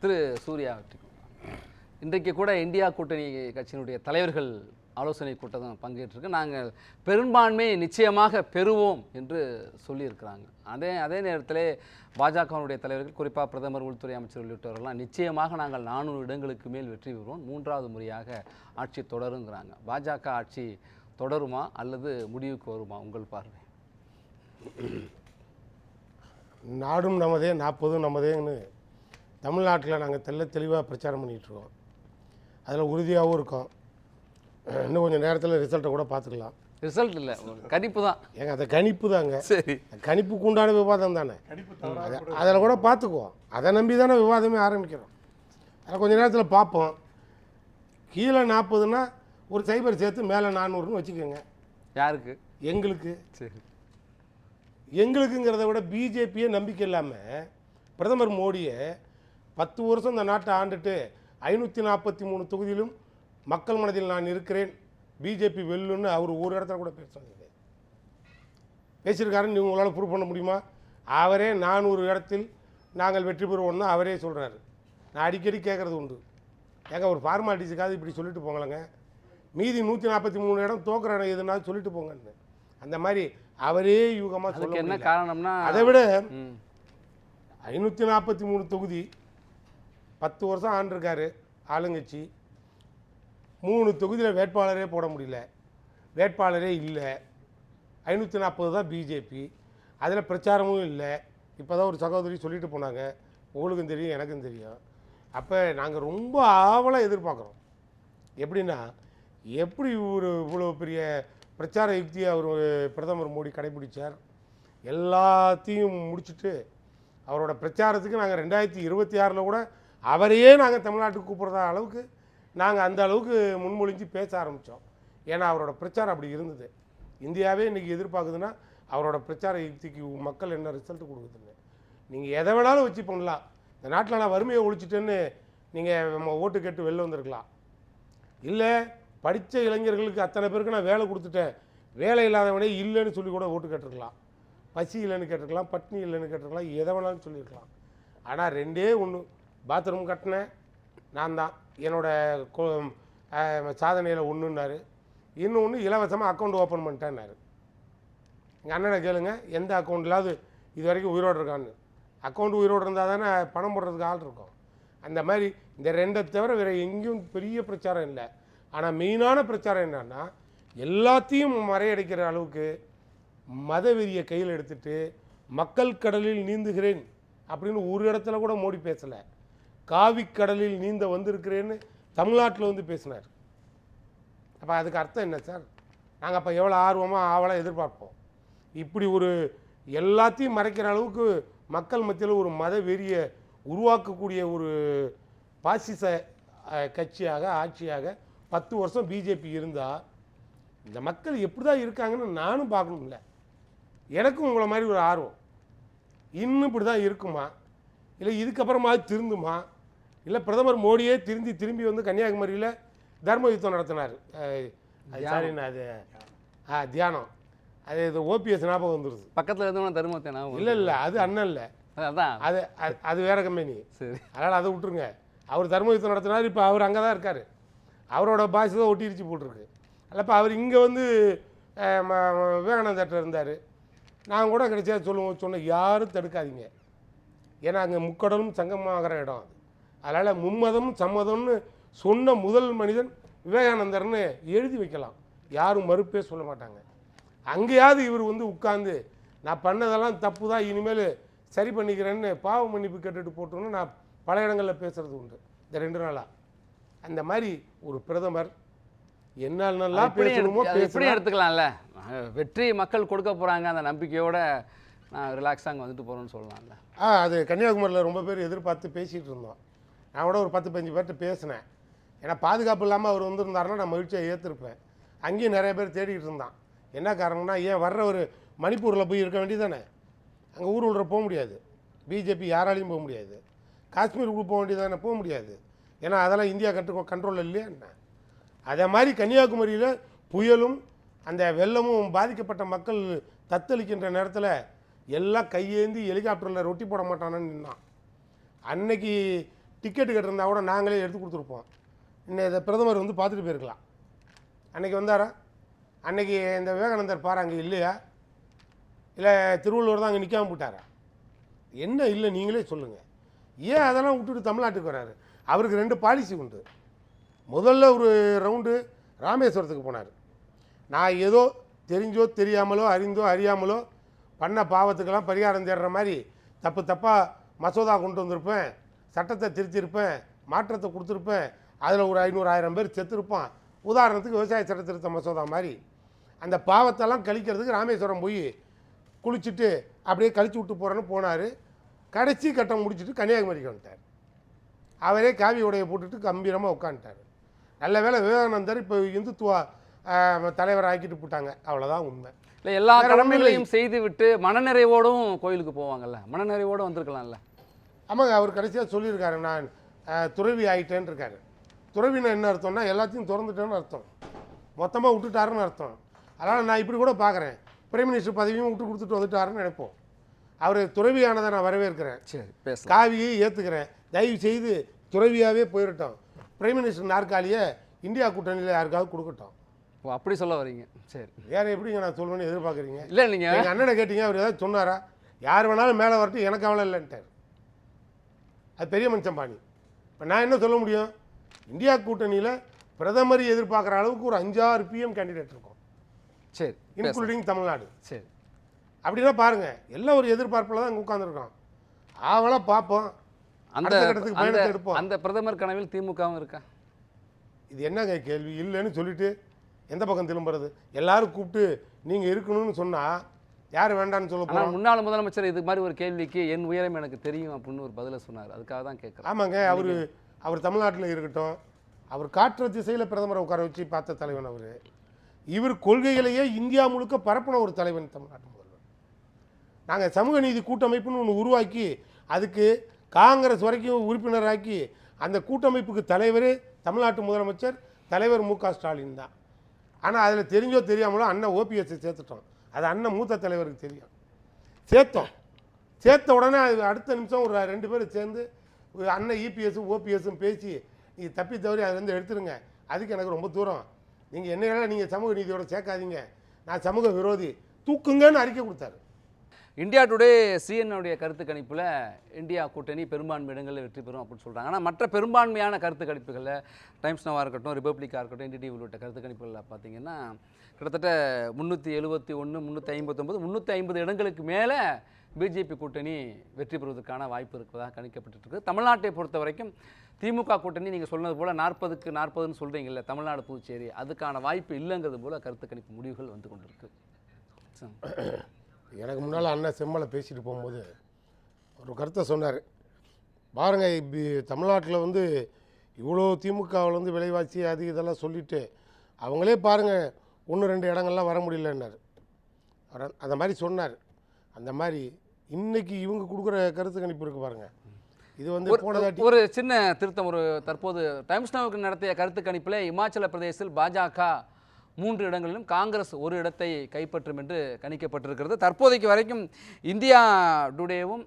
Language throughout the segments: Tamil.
திரு சூர்யா வெற்றி இன்றைக்கு கூட இந்தியா கூட்டணி கட்சியினுடைய தலைவர்கள் ஆலோசனை கூட்டம் பங்கேற்றிருக்கு. நாங்கள் பெரும்பான்மை நிச்சயமாக பெறுவோம் என்று சொல்லியிருக்கிறாங்க. அதே அதே நேரத்திலே பாஜகவினுடைய தலைவர்கள் குறிப்பாக பிரதமர் உள்துறை அமைச்சர் உள்ளிட்டவர்கள்லாம் நிச்சயமாக நாங்கள் நானூறு இடங்களுக்கு மேல் வெற்றி பெறுவோம். மூன்றாவது முறையாக ஆட்சி தொடருங்கிறாங்க. பாஜக ஆட்சி தொடருமா அல்லது முடிவுக்கு வருமா? உங்கள் பார்வை. நாடும் நமதே நாற்பதும் நமதேன்னு தமிழ்நாட்டில் நாங்கள் தெள்ள தெளிவாக பிரச்சாரம் பண்ணிகிட்ருக்கோம் அதில் உறுதியாகவும் இருக்கோம். இன்னும் கொஞ்சம் நேரத்தில் ரிசல்ட்டை கூட பார்த்துக்கலாம் ரிசல்ட் இல்லை கணிப்பு தான். ஏங்க அந்த கணிப்பு தாங்க. சரி. கணிப்புக்கு உண்டான விவாதம் தானே. அதில் கூட பார்த்துக்குவோம் அதை நம்பி தானே விவாதமே ஆரம்பிக்கிறோம். அதில் கொஞ்ச நேரத்தில் பார்ப்போம் கீழே நாற்பதுன்னா ஒரு சைபர் சேர்த்து மேலே நானூறுன்னு வச்சுக்கோங்க. யாருக்கு? எங்களுக்கு. சரி. எங்களுக்குங்கிறத விட பிஜேபியே நம்பிக்கை இல்லாமல் பிரதமர் மோடியை பத்து வருஷம் இந்த நாட்டை ஆண்டுட்டு ஐநூற்றி நாற்பத்தி மூணு தொகுதியிலும் மக்கள் மனதில் நான் இருக்கிறேன். பிஜேபி வெல்லுன்னு அவர் ஒரு இடத்துல கூட பேசுறது பேசியிருக்காருன்னு உங்களால் ப்ரூவ் பண்ண முடியுமா? அவரே நானூறு இடத்தில் நாங்கள் வெற்றி பெறுவோம்னு அவரே சொல்கிறாரு நான் அடிக்கடி கேட்குறது உண்டு. ஏங்க ஒரு ஃபார்மாலிட்டிஸுக்காக இப்படி சொல்லிட்டு போங்களேங்க. மீதி நூற்றி நாற்பத்தி மூணு இடம் தோக்குற இடம் எதுனா சொல்லிட்டு போங்கன்னு. அந்த மாதிரி அவரே யூகமாக சொல்ல என்ன. காரணம்னா அதை விட ஐநூற்றி நாற்பத்தி மூணு தொகுதி பத்து வருஷம் ஆண்டிருக்காரு ஆளுங்கட்சி. மூணு தொகுதியில் வேட்பாளரே போட முடியல. வேட்பாளரே இல்லை. ஐநூற்றி நாற்பது தான் பிஜேபி அதில் பிரச்சாரமும் இல்லை. இப்போ தான் ஒரு சகோதரி சொல்லிட்டு போனாங்க. உங்களுக்கும் தெரியும் எனக்கும் தெரியும். அப்போ நாங்கள் ரொம்ப ஆவலாக எதிர்பார்க்குறோம். எப்படின்னா எப்படி ஒரு இவ்வளோ பெரிய பிரச்சார யுக்தியை அவர் பிரதமர் மோடி கடைபிடித்தார் எல்லாத்தையும் முடிச்சுட்டு அவரோட பிரச்சாரத்துக்கு நாங்கள் ரெண்டாயிரத்தி இருபத்தி ஆறில் கூட அவரையே நாங்கள் தமிழ்நாட்டுக்கு கூப்பிட்றதா அளவுக்கு நாங்கள் அந்த அளவுக்கு முன்மொழிஞ்சு பேச ஆரம்பித்தோம் ஏன்னா அவரோட பிரச்சாரம் அப்படி இருந்தது. இந்தியாவே இன்றைக்கி எதிர்பார்க்குதுன்னா அவரோட பிரச்சார யுக்திக்கு மக்கள் என்ன ரிசல்ட் கொடுக்குதுன்னு. நீங்கள் எதை வேணாலும் வச்சு பண்ணலாம். இந்த நாட்டில் நான் வறுமையை ஒழிச்சிட்டேன்னு நீங்கள் நம்ம ஓட்டு கேட்டு வெளில வந்திருக்கலாம். இல்லை படித்த இளைஞர்களுக்கு அத்தனை பேருக்கு நான் வேலை கொடுத்துட்டேன். வேலை இல்லாதவனே இல்லைன்னு சொல்லி கூட ஓட்டு கேட்டிருக்கலாம். பசி இல்லைன்னு கேட்டிருக்கலாம் பட்னி இல்லைன்னு கேட்டிருக்கலாம் எதை வேணாலும் சொல்லியிருக்கலாம். ஆனால் ரெண்டே ஒன்று பாத்ரூம் கட்டினேன். நான் தான். என்னோட சாதனையில் ஒன்றுன்னாரு இன்னொன்று இலவசமாக அக்கௌண்ட் ஓப்பன் பண்ணிட்டேன்னாரு. எங்கள் அண்ணனை கேளுங்க எந்த அக்கௌண்ட்லாவது இது வரைக்கும் உயிரோடு இருக்கான்னு. அக்கௌண்ட் உயிரோடு இருந்தால் தானே பணம் போடுறதுக்கு ஆள் இருக்கும். அந்த மாதிரி இந்த ரெண்டை தவிர வேறு எங்கேயும் பெரிய பிரச்சாரம் இல்லை. ஆனால் மெயினான பிரச்சாரம் என்னன்னா எல்லாத்தையும் மறையடிக்கிற அளவுக்கு மதவெறியை கையில் எடுத்துட்டு மக்கள் கடலில் நீந்துகிறேன் அப்படின்னு ஒரு இடத்துல கூட மோடி பேசலை. காவிக்கடலில் நீந்த வந்திருக்கிறேன்னு தமிழ்நாட்டில் வந்து பேசினார். அப்போ அதுக்கு அர்த்தம் என்ன சார்? நாங்கள் அப்போ எவ்வளோ ஆர்வமாக ஆவலாக எதிர்பார்ப்போம். இப்படி ஒரு எல்லாத்தையும் மறைக்கிற அளவுக்கு மக்கள் மத்தியில் ஒரு மத வெறியை உருவாக்கக்கூடிய ஒரு பாசிச கட்சியாக ஆட்சியாக பத்து வருஷம் பிஜேபி இருந்தால் இந்த மக்கள் எப்படி தான் இருக்காங்கன்னு நானும் பார்க்கணும்ல. எனக்கும் உங்களை மாதிரி ஒரு ஆர்வம். இன்னும் இப்படி தான் இருக்குமா? இல்லை இதுக்கப்புறமா திருந்துமா? இல்லை பிரதமர் மோடியே திருந்தி திரும்பி வந்து கன்னியாகுமரியில் தர்ம யுத்தம் நடத்தினார் சாரிண்ணா அது ஆ தியானம். அது இது ஓபிஎஸ் ஞாபகம் வந்துடுது பக்கத்தில் இருந்தவன தருமத்தை நான் இல்லை இல்லை அது அண்ணன் இல்லை. அதான். அது அது- அது வேற கம்பெனி சரி. அதனால் அதை விட்டுருங்க. அவர் தர்ம யுத்தம் நடத்தினார் இப்போ அவர் அங்கே தான் இருக்கார். அவரோட பாஷை தான் ஒட்டிருச்சு போட்டிருக்கு. அல்ல இப்போ அவர் இங்கே வந்து விவேகானந்தர்கிட்ட இருந்தார். நான் கூட கிடைச்சா சொல்லுவோம் சொன்னேன் யாரும் தடுக்காதீங்க. ஏன்னா அங்கே முக்கடலும் சங்கமாகிற இடம் அது. அதனால் மும்மதம் சம்மதம்னு சொன்ன முதல் மனிதன் விவேகானந்தர்னு எழுதி வைக்கலாம். யாரும் மறுப்பே சொல்ல மாட்டாங்க. அங்கேயாவது இவர் வந்து உட்கார்ந்து நான் பண்ணதெல்லாம் தப்பு தான் இனிமேல் சரி பண்ணிக்கிறேன்னு பாவ மன்னிப்பு கேட்டுட்டு போட்டோன்னு நான் பல இடங்களில் பேசுறது உண்டு. இந்த ரெண்டு நாளாக அந்த மாதிரி ஒரு பிரதமர் என்னால் நல்லா இப்படி பேசணுமோ பேசணும் எடுத்துக்கலாம்ல. வெற்றி மக்கள் கொடுக்க போறாங்க அந்த நம்பிக்கையோட நான் ரிலாக்ஸாக அங்கே வந்துட்டு போகிறேன்னு சொல்லலாம்ல. ஆ அது கன்னியாகுமரியில் ரொம்ப பேர் எதிர்பார்த்து பேசிகிட்டு இருந்தோம். நான் கூட ஒரு பத்து பதினஞ்சு பேர்கிட்ட பேசினேன். ஏன்னா பாதுகாப்பு இல்லாமல் அவர் வந்திருந்தாருன்னா நான் மகிழ்ச்சியாக ஏற்றிருப்பேன் அங்கேயும் நிறைய பேர் தேடிக்கிட்டு இருந்தான். என்ன காரணம்னா ஏன் வர்ற ஒரு மணிப்பூரில் போய் இருக்க வேண்டியதானே அங்கே ஊர் உள்ள போக முடியாது. பிஜேபி யாராலையும் போக முடியாது. காஷ்மீருக்கு போக வேண்டியதானே போக முடியாது. ஏன்னா அதெல்லாம் இந்தியா கட்டு கண்ட்ரோலில் இல்லையா என்ன? அதே மாதிரி கன்னியாகுமரியில் புயலும் அந்த வெள்ளமும் பாதிக்கப்பட்ட மக்கள் தத்தளிக்கின்ற நேரத்தில் எல்லாம் கையேந்தி ஹெலிகாப்டரில் ரொட்டி போட மாட்டானன்னு நின்னான். அன்னைக்கு டிக்கெட்டு கட்டிருந்தா கூட நாங்களே எடுத்து கொடுத்துருப்போம். இன்னும் இதை பிரதமர் வந்து பார்த்துட்டு போயிருக்கலாம். அன்றைக்கி வந்தாரா? அன்றைக்கி இந்த விவேகானந்தர் பாரு அங்கே இல்லையா? இல்லை திருவள்ளுவர் தான் அங்கே நிற்காமல் போட்டாரா என்ன இல்லை நீங்களே சொல்லுங்கள் ஏன் அதெல்லாம் விட்டுட்டு தமிழ்நாட்டுக்கு வராரு? அவருக்கு ரெண்டு பாலிசி உண்டு. முதல்ல ஒரு ரவுண்டு ராமேஸ்வரத்துக்கு போனார். நான் ஏதோ தெரிஞ்சோ தெரியாமலோ அறிந்தோ அறியாமலோ பண்ண பாவத்துக்கெல்லாம் பரிகாரம் தேடுற மாதிரி தப்பு தப்பாக மசோதா கொண்டு வந்திருப்பேன். சட்டத்தை திருத்திருப்பேன் மாற்றத்தை கொடுத்துருப்பேன் அதில் ஒரு ஐநூறு ஆயிரம் பேர் செத்துருப்பான். உதாரணத்துக்கு விவசாய சட்ட திருத்த மசோதா மாதிரி. அந்த பாவத்தெல்லாம் கழிக்கிறதுக்கு ராமேஸ்வரம் போய் குளிச்சுட்டு அப்படியே கழிச்சு விட்டு போகிறேன்னு போனார். கடைசி கட்டம் முடிச்சுட்டு கன்னியாகுமரிக்கு வந்துட்டார். அவரே காவி உடையை போட்டுட்டு கம்பீரமாக உட்காந்துட்டார். நல்ல வேளை விவேகானந்தர் இப்போ இந்துத்துவ தலைவர் ஆக்கிட்டு போட்டாங்க. அவ்வளோதான் உண்மை. இல்லை எல்லா கடமைகளையும் செய்து விட்டு மனநிறைவோடும் கோயிலுக்கு போவாங்கல்ல. மனநிறைவோடு வந்திருக்கலாம்ல. ஆமாங்க அவர் கடைசியாக சொல்லியிருக்காரு நான் துறவி ஆயிட்டேன்னு இருக்காரு துறவின்னு என்ன அர்த்தம்னா எல்லாத்தையும் திறந்துட்டேன்னு அர்த்தம். மொத்தமாக விட்டுட்டாருன்னு அர்த்தம். அதனால் நான் இப்படி கூட பார்க்குறேன் பிரைம் மினிஸ்டர் பதவியும் விட்டு கொடுத்துட்டு வந்துட்டாருன்னு நினைப்போம். அவர் துறவியானதை நான் வரவேற்கிறேன். சரி காவியை ஏற்றுக்கிறேன் தயவு செய்து துறவியாகவே போயிடட்டும் பிரைம் மினிஸ்டர் நாற்காலியை இந்தியா கூட்டணியில் யாருக்காவது கொடுக்கட்டும். ஓ அப்படி சொல்ல வரீங்க. சரி. வேற எப்படிங்க நான் சொல்லுவேன்னு எதிர்பார்க்குறீங்க? இல்லை நீங்கள் எங்கள் அண்ணனை கேட்டீங்க அவர் ஏதாவது சொன்னாரா? யார் வேணாலும் மேலே வரட்டும் எனக்கு கவலை இல்லைன்ட்டார். அது பெரிய மனுஷன் பாணி. இப்போ நான் என்ன சொல்ல முடியும்? இந்தியா கூட்டணியில் பிரதமர் எதிர்பார்க்குற அளவுக்கு ஒரு அஞ்சாறு பிஎம் கேண்டிடேட் இருக்கும். சரி. இன்க்ளூடிங் தமிழ்நாடு. சரி. அப்படின்னா பாருங்கள் எல்லாம் ஒரு எதிர்பார்ப்பில் தான் இங்கே உட்காந்துருக்கோம் ஆவலாக பார்ப்போம். அந்த கட்டத்துக்கு பயணத்தை எடுப்போம். அந்த பிரதமர் கனவில் திமுகவும் இருக்கா? இது என்னங்க கேள்வி? இல்லைன்னு சொல்லிட்டு எந்த பக்கம் திரும்புறது? எல்லாரும் கூப்பிட்டு நீங்கள் இருக்கணும்னு சொன்னால் யார் வேண்டான்னு சொல்ல போகிறோம் முன்னாள் முதலமைச்சர் இது மாதிரி ஒரு கேள்விக்கு என் உயரம் எனக்கு தெரியும் அப்படின்னு ஒரு பதிலை சொன்னார். அதுக்காக தான் கேட்குறேன். ஆமாங்க அவர் அவர் தமிழ்நாட்டில் இருக்கட்டும் அவர் காற்று திசையில் பிரதமரை உட்கார வச்சு பார்த்த தலைவன் அவர். இவர் கொள்கைகளையே இந்தியா முழுக்க பரப்பின ஒரு தலைவன் தமிழ்நாட்டு முதல்வர். நாங்கள் சமூக நீதி கூட்டமைப்புன்னு ஒன்று உருவாக்கி அதுக்கு காங்கிரஸ் வரைக்கும் உறுப்பினராக்கி அந்த கூட்டமைப்புக்கு தலைவர் தமிழ்நாட்டு முதலமைச்சர் தலைவர் மு க ஸ்டாலின் தான். ஆனால் அதில் தெரிஞ்சோ தெரியாமலோ அண்ணன் ஓபிஎஸ்ஸை சேர்த்துட்டோம். அது அண்ணன் மூத்த தலைவருக்கு தெரியும். சேர்த்தோம். சேர்த்த உடனே அது அடுத்த நிமிஷம் ஒரு ரெண்டு பேரும் சேர்ந்து அண்ணன் இபிஎஸும் ஓபிஎஸும் பேசி நீங்கள் தப்பி தவறி அதுலேருந்து எடுத்துருங்க. அதுக்கு எனக்கு ரொம்ப தூரம். நீங்கள் என்னையெல்லாம் நீங்கள் சமூக நீதியோட சேர்க்காதீங்க. நான் சமூக விரோதி. தூக்குங்கன்னு அறிக்கை கொடுத்தாரு. இந்தியா டுடே சிஎன்னுடைய கருத்து கணிப்பில் இந்தியா கூட்டணி பெரும்பான்மை இடங்களில் வெற்றி பெறும் அப்படின்னு சொல்கிறாங்க ஆனால் மற்ற பெரும்பான்மையான கருத்து கணிப்புகளில் டைம்ஸ் நவாக இருக்கட்டும் ரிப்பப்ளிக்காக இருக்கட்டும் என்டிடி உள்ளிட்ட கருத்து கணிப்புகளில் பார்த்தீங்கன்னா கிட்டத்தட்ட முந்நூற்றி எழுபத்தி ஒன்று முந்நூற்றி ஐம்பத்தொம்பது முந்நூற்றி ஐம்பது இடங்களுக்கு மேலே பிஜேபி கூட்டணி வெற்றி பெறுவதற்கான வாய்ப்பு இருப்பதாக கணிக்கப்பட்டுருக்கு தமிழ்நாட்டை பொறுத்த வரைக்கும் திமுக கூட்டணி நீங்கள் சொன்னது போல் நாற்பதுக்கு நாற்பதுன்னு சொல்கிறீங்கல்ல தமிழ்நாடு புதுச்சேரி அதுக்கான வாய்ப்பு இல்லைங்கிறது போல் கருத்து கணிப்பு முடிவுகள் வந்து கொண்டிருக்கு. எனக்கு முன்னால் அண்ணன் செம்மலை பேசிட்டு போகும்போது ஒரு கருத்தை சொன்னார். பாருங்க இப்படி தமிழ்நாட்டில் வந்து இவ்வளோ திமுகவில் வந்து விலைவாசி அது இதெல்லாம் சொல்லிட்டு அவங்களே பாருங்கள் ஒன்று ரெண்டு இடங்கள்லாம் வர முடியலன்னாரு. அந்த மாதிரி சொன்னார். அந்த மாதிரி இன்னைக்கு இவங்க கொடுக்குற கருத்து கணிப்பு இருக்கு பாருங்க. இது வந்து ஒரு சின்ன திருத்தம் ஒரு தற்போது டைம்ஸ் நவுக்கு நடத்திய கருத்து கணிப்பில் இமாச்சல பிரதேசத்தில் பாஜக மூன்று இடங்களிலும் காங்கிரஸ் ஒரு இடத்தை கைப்பற்றும் என்று கணிக்கப்பட்டிருக்கிறது. தற்போதைக்கு வரைக்கும் இந்தியா டுடேவும்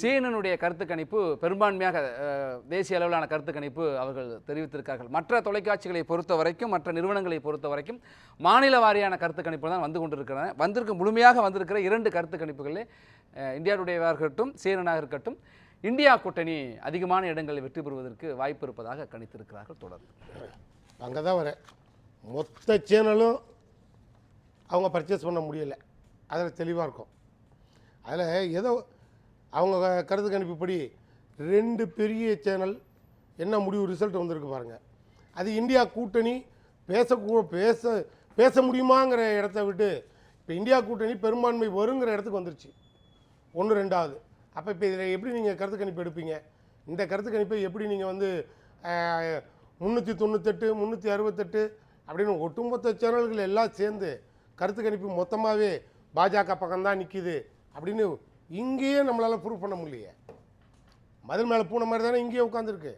சீனனுடைய கருத்து கணிப்பு பெரும்பான்மையாக தேசிய அளவிலான கருத்து கணிப்பு அவர்கள் தெரிவித்திருக்கார்கள் மற்ற தொலைக்காட்சிகளை பொறுத்த வரைக்கும் மற்ற நிறுவனங்களை பொறுத்த வரைக்கும் மாநில வாரியான கருத்து கணிப்பு தான் வந்து கொண்டிருக்கிறன. வந்திருக்க முழுமையாக வந்திருக்கிற இரண்டு கருத்து கணிப்புகளில் இந்தியாவுடையவாக இந்தியா இருக்கட்டும் சீனனாக இருக்கட்டும் இந்தியா கூட்டணி அதிகமான இடங்களில் வெற்றி பெறுவதற்கு வாய்ப்பு இருப்பதாக கணித்திருக்கிறார்கள் தொடர்ந்து. அங்கே தான் வரேன். மொத்த சேனலும் அவங்க பர்ச்சேஸ் பண்ண முடியலை. அதில் தெளிவாக இருக்கும். அதில் ஏதோ அவங்க கருத்து கணிப்புப்படி ரெண்டு பெரிய சேனல் என்ன முடிவு ரிசல்ட் வந்திருக்கு பாருங்கள் அது இந்தியா கூட்டணி பேசக்கூ பேச பேச முடியுமாங்கிற இடத்த விட்டு இப்போ இந்தியா கூட்டணி பெரும்பான்மை வருங்கிற இடத்துக்கு வந்துருச்சு. ஒன்று ரெண்டாவது. அப்போ இப்போ இதில் எப்படி நீங்கள் கருத்து கணிப்பு எடுப்பீங்க? இந்த கருத்து கணிப்பை எப்படி நீங்கள் வந்து முந்நூற்றி தொண்ணூத்தெட்டு முந்நூற்றி அறுபத்தெட்டு அப்படின்னு ஒட்டுமொத்த சேனல்கள் எல்லாம் சேர்ந்து கருத்து கணிப்பு மொத்தமாகவே பாஜக பக்கம்தான் நிற்கிது அப்படின்னு இங்கேயே நம்மளால் ப்ரூவ் பண்ண முடியலையே. மதில் மேலே பூனை மாதிரி தானே இங்கேயே உட்காந்துருக்கு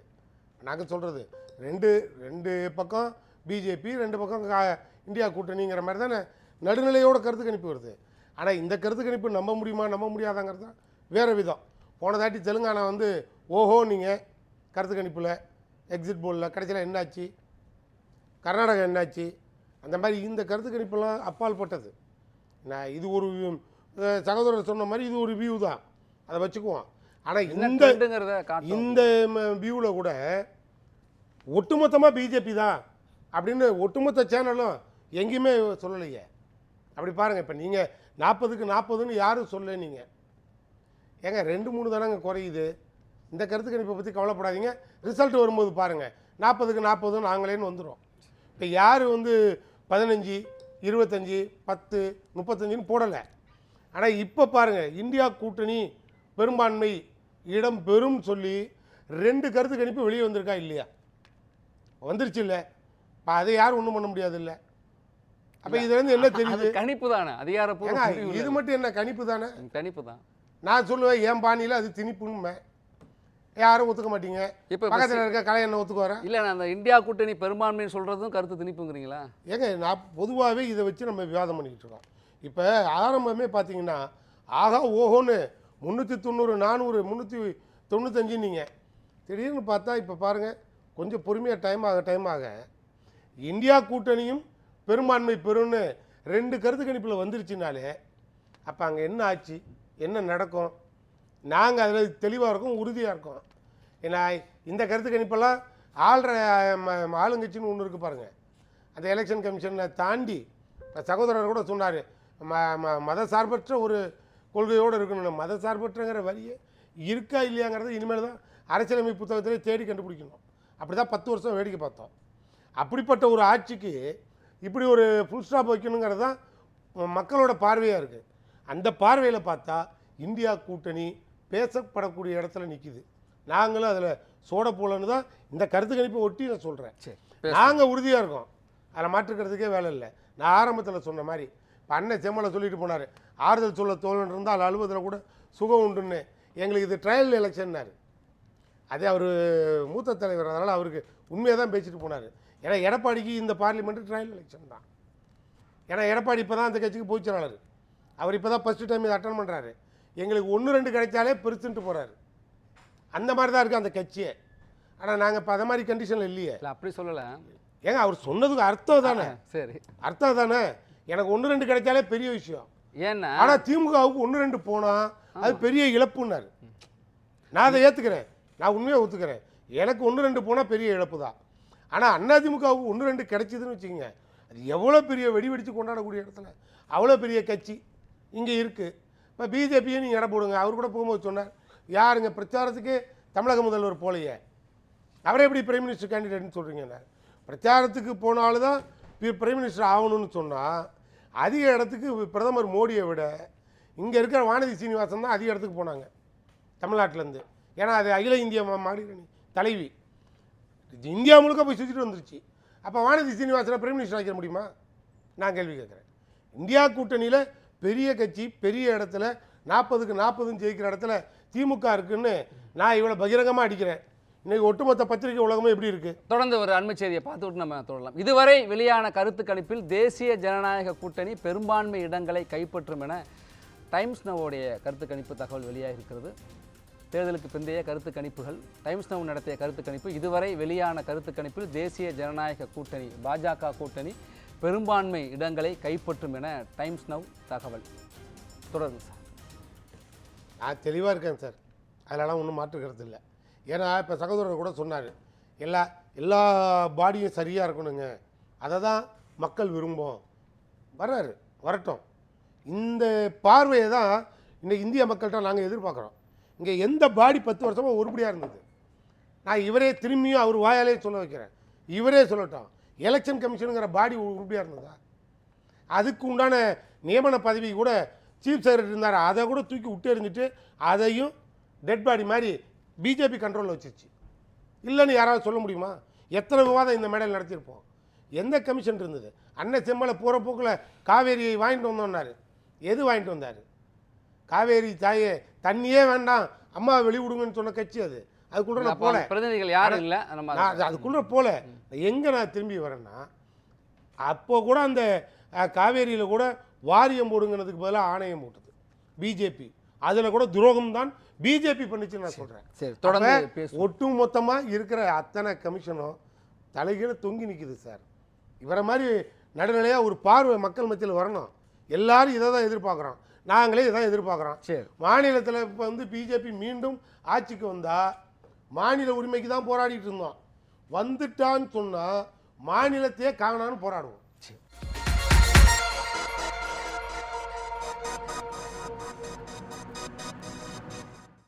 நாங்கள் சொல்கிறது ரெண்டு ரெண்டு பக்கம் பிஜேபி ரெண்டு பக்கம் கா- இந்தியா கூட்டணிங்கிற மாதிரி தானே நடுநிலையோட கருத்து கணிப்பு வருது. ஆனால் இந்த கருத்து கணிப்பு நம்ப முடியுமா நம்ப முடியாதாங்கிறது தான் வேறு விதம். போன தாட்டி தெலுங்கானா வந்து ஓஹோ நீங்கள் கருத்து கணிப்பில் எக்ஸிட் போலில் கடைசியில் என்னாச்சு? கர்நாடகா என்னாச்சு? அந்த மாதிரி இந்த கருத்து கணிப்பெல்லாம் அப்பால் பட்டது. நான் இது ஒரு சகோதரர் சொன்ன மாதிரி இது ஒரு வியூ தான். அதை வச்சுக்குவோம். ஆனால் இந்த இந்த வியூவில் கூட ஒட்டுமொத்தமாக பிஜேபி தான் அப்படின்னு ஒட்டுமொத்த சேனலும் எங்கேயுமே சொல்லலையே. அப்படி பாருங்கள் இப்போ நீங்கள் நாற்பதுக்கு நாற்பதுன்னு யாரும் சொல்ல நீங்கள் ஏங்க ரெண்டு மூணு தானங்க குறையுது. இந்த கருத்து கணிப்பை பற்றி கவலைப்படாதீங்க. ரிசல்ட் வரும்போது பாருங்கள் நாற்பதுக்கு நாற்பதுன்னு நாங்களேன்னு வந்துடும் இப்போ யார் வந்து பதினஞ்சு இருபத்தஞ்சி பத்து முப்பத்தஞ்சுன்னு போடலை. ஆனால் இப்போ பாருங்கள் இந்தியா கூட்டணி பெரும்பான்மை இடம் பெறும் சொல்லி ரெண்டு கருத்து கணிப்பு வெளியே வந்திருக்கா இல்லையா? வந்துருச்சு இல்லை இப்போ அதை யாரும் ஒன்றும் பண்ண முடியாது இல்லை அப்போ இதுலேருந்து என்ன தெரியுது? கணிப்பு தானே. அதிகாரப்பூர்வ ஏங்க முடிவு இது. மட்டும் என்ன கணிப்பு தானே? கணிப்பு தான். நான் சொல்லுவேன் என் பாணியில் அது திணிப்புன்னு யாரும் ஒத்துக்க மாட்டீங்க. இப்போ பக்கத்தில் இருக்க கலை என்ன ஒத்துக்குவாரா? இல்ல நான் அந்த இந்தியா கூட்டணி பெரும்பான்மைன்னு சொல்றதும் கருத்து திணிப்புங்கிறீங்களா? ஏங்க நான் பொதுவாகவே இதை வச்சு நம்ம விவாதம் பண்ணிக்கிட்டு இருக்கோம். இப்போ ஆரம்பமே பார்த்தீங்கன்னா ஆகா ஓஹோன்னு முந்நூற்றி தொண்ணூறு நானூறு முந்நூற்றி தொண்ணூத்தஞ்சு நீங்கள் திடீர்னு பார்த்தா இப்போ பாருங்கள் கொஞ்சம் பொறுமையாக டைம் ஆக டைம் ஆக இந்தியா கூட்டணியும் பெரும்பான்மை பெறும்னு ரெண்டு கருத்து கணிப்பில் வந்துருச்சுனாலே அப்போ அங்கே என்ன ஆச்சு? என்ன நடக்கும்? நாங்கள் அதில் தெளிவாக இருக்கோம் உறுதியாக இருக்கோம். ஏன்னா இந்த கருத்து கணிப்பெல்லாம் ஆள்ற ம- ஆளுங்கட்சின்னு ஒன்று இருக்குது பாருங்கள் அந்த எலெக்ஷன் கமிஷனை தாண்டி சகோதரர் கூட சொன்னார் ம ம மத சார்பற்ற ஒரு கொள்கையோடு இருக்கணும் மத சார்பற்றங்கிற வரியே இருக்கா இல்லையாங்கிறத இனிமேல் தான் அரசியலமைப்பு புத்தகத்திலே தேடி கண்டுபிடிக்கணும். அப்படி தான் பத்து வருஷம் வேடிக்கை பார்த்தோம். அப்படிப்பட்ட ஒரு ஆட்சிக்கு இப்படி ஒரு ஃபுல் ஸ்டாப் வைக்கணுங்கிறது தான் மக்களோட பார்வையாக இருக்குது அந்த பார்வையில் பார்த்தா இந்தியா கூட்டணி பேசப்படக்கூடிய இடத்துல நிற்கிது நாங்களும் அதில் சோட போலன்னு தான் இந்த கருத்து கணிப்பை ஒட்டி நான் சொல்கிறேன் சரி நாங்கள் உறுதியாக இருக்கோம். அதில் மாற்றுக்கிறதுக்கே வேலை இல்லை. நான் ஆரம்பத்தில் சொன்ன மாதிரி இப்போ அண்ணன் செம்மலை சொல்லிட்டு போனார். ஆறுதல் சொல்ல தோழன் இருந்தால் அலுவலகத்தில் கூட சுகம் உண்டுன்னு. எங்களுக்கு இது ட்ரையல் எலெக்ஷன்னாரு அதே அவர் மூத்த தலைவர் அதனால் அவருக்கு உண்மையாக தான் பேசிட்டு போனார். ஏன்னா எடப்பாடிக்கு இந்த பார்லிமெண்ட் ட்ரையல் எலெக்ஷன் தான். ஏன்னா எடப்பாடி இப்போ தான் அந்த கட்சிக்கு பொதுச்செயலாளர் அவர் இப்போ தான் ஃபஸ்ட்டு டைம் இதை அட்டன் பண்ணுறாரு எங்களுக்கு ஒன்று ரெண்டு கிடைச்சாலே பெருசுன்ட்டு போகிறாரு அந்த மாதிரி தான் இருக்குது அந்த கட்சியே. ஆனால் நாங்கள் இப்போ அதை மாதிரி கண்டிஷனில் இல்லையே. இல்ல அப்படி சொல்லல. ஏங்க அவர் சொன்னதுக்கு அர்த்தம் தானே? சரி. அர்த்தம் தானே? எனக்கு ஒன்று ரெண்டு கிடைச்சாலே பெரிய விஷயம். ஏன்னா? ஆனால் திமுகவுக்கு ஒன்று ரெண்டு போனால் அது பெரிய இழப்புன்னாரு. நான் அதை ஏற்றுக்கிறேன் நான் உண்மையாக ஒத்துக்கிறேன். எனக்கு ஒன்று ரெண்டு போனால் பெரிய இழப்பு தான். ஆனால் அதிமுகவுக்கு ஒன்று ரெண்டு கிடைச்சிதுன்னு வச்சுக்கோங்க. அது எவ்வளோ பெரிய வெடி வெடித்து கொண்டாடக்கூடிய இடத்துல. அவ்வளோ பெரிய கட்சி இங்கே இருக்குது இப்போ பிஜேபியை நீங்கள் இடம் போடுங்க. அவர் கூட போகும்போது சொன்னார் யாருங்க பிரச்சாரத்துக்கு தமிழக முதல்வர் போலையே? அவரே எப்படி பிரைம் மினிஸ்டர் கேண்டிடேட்னு சொல்கிறீங்க பிரச்சாரத்துக்கு போனாலும் தான் பிரைம் மினிஸ்டர் ஆகணும்னு சொன்னால் அதிக இடத்துக்கு பிரதமர் மோடியை விட இங்கே இருக்கிற வானதி சீனிவாசன் தான் அதிக இடத்துக்கு போனாங்க தமிழ்நாட்டிலேருந்து. ஏன்னா அது அகில இந்திய மாநில தலைவி. இந்தியா முழுக்க போய் சுற்றிட்டு வந்துருச்சு. அப்போ வானதி சீனிவாசனை பிரைம் மினிஸ்டர் ஆக்கிட முடியுமா? நான் கேள்வி கேட்குறேன். இந்தியா கூட்டணியில் பெரிய கட்சி பெரிய இடத்துல நாற்பதுக்கு நாற்பதுன்னு ஜெயிக்கிற இடத்துல திமுக இருக்குன்னு நான் இவ்வளோ பகிரங்கமாக அடிக்கிறேன். இன்னைக்கு ஒட்டுமொத்த பத்திரிகை உலகமும் எப்படி இருக்குது தொடர்ந்து ஒரு அண்மை செய்தியை பார்த்துட்டு நம்ம தொடரலாம். இதுவரை வெளியான கருத்து கணிப்பில் தேசிய ஜனநாயக கூட்டணி பெரும்பான்மை இடங்களை கைப்பற்றும் என டைம்ஸ் நவோடைய கருத்து கணிப்பு தகவல் வெளியாக இருக்கிறது தேர்தலுக்கு பிந்தைய கருத்து கணிப்புகள் டைம்ஸ் நவ் நடத்திய கருத்து கணிப்பு இதுவரை வெளியான கருத்து கணிப்பில் தேசிய ஜனநாயக கூட்டணி பாஜக கூட்டணி பெரும்பான்மை இடங்களை கைப்பற்றும் என டைம்ஸ் நவ் தகவல். தொடருங்க சார். நான் தெளிவாக இருக்கேன் சார். அதெல்லாம் ஒன்றும் மாற்றுக்கிறது இல்லை. ஏன்னா இப்போ சகோதரர் கூட சொன்னார். எல்லா எல்லா பாடியும் சரியாக இருக்கணுங்க. அதை தான் மக்கள் விரும்பும். வர்றாரு. வரட்டும். இந்த பார்வையை தான் இன்றைக்கி இந்திய மக்கள்கிட்ட நாங்கள் எதிர்பார்க்குறோம். இங்கே எந்த பாடி பத்து வருஷமாக உருப்படியாக இருந்தது? நான் இவரே திரும்பியும் அவர் வாயாலே சொல்ல வைக்கிறேன். இவரே சொல்லட்டும். எலெக்ஷன் கமிஷனுங்கிற பாடி உருப்படியாக இருந்ததா? அதுக்கு உண்டான நியமன பதவி கூட சீஃப் செக்ரட்டரி இருந்தார்? அதை கூட தூக்கி விட்டு எறிஞ்சிட்டு அதையும் டெட் பாடி மாதிரி பிஜேபி கண்ட்ரோலில் வச்சிருச்சு. இல்லைன்னு யாராவது சொல்ல முடியுமா? எத்தனை விவாதம் இந்த மேடையில் நடத்தியிருப்போம்? எந்த கமிஷன் இருந்தது? அண்ணன் செம்மலை போகிற போக்கில் காவேரியை வாங்கிட்டு வந்தோன்னாரு எது வாங்கிட்டு வந்தார்? காவேரி தாயே தண்ணியே வேண்டாம். அம்மா வெளிவிடுங்கன்னு சொன்ன கட்சி அது. அதுக்குள்ள போல. பிரதிநிதிகள் யாரும் இல்லை. அதுக்குள்ள போல. எங்கே நான் திரும்பி வரேன்னா அப்போ கூட அந்த காவேரியில் கூட வாரியம் போடுங்கிறதுக்கு பதிலாக ஆணையம் போட்டது பிஜேபி. அதில் கூட துரோகம் தான் பிஜேபி பண்ணுச்சுன்னு நான் சொல்கிறேன் சரி தொடர்ந்து ஒட்டு மொத்தமாக இருக்கிற அத்தனை கமிஷனும் தலைகீழ தொங்கி நிற்குது சார். இவரை மாதிரி நடுநிலையாக ஒரு பார்வை மக்கள் மத்தியில் வரணும். எல்லாரும் இதை தான் எதிர்பார்க்குறோம். நாங்களே இதை தான் எதிர்பார்க்குறோம். சரி. மாநிலத்தில் இப்போ வந்து பிஜேபி மீண்டும் ஆட்சிக்கு வந்தால் மாநில உரிமைக்கு தான் போராடிட்டு இருந்தோம். வந்துட்டான்னு சொன்னால் மாநிலத்தையே காணான்னு போராடுவோம்.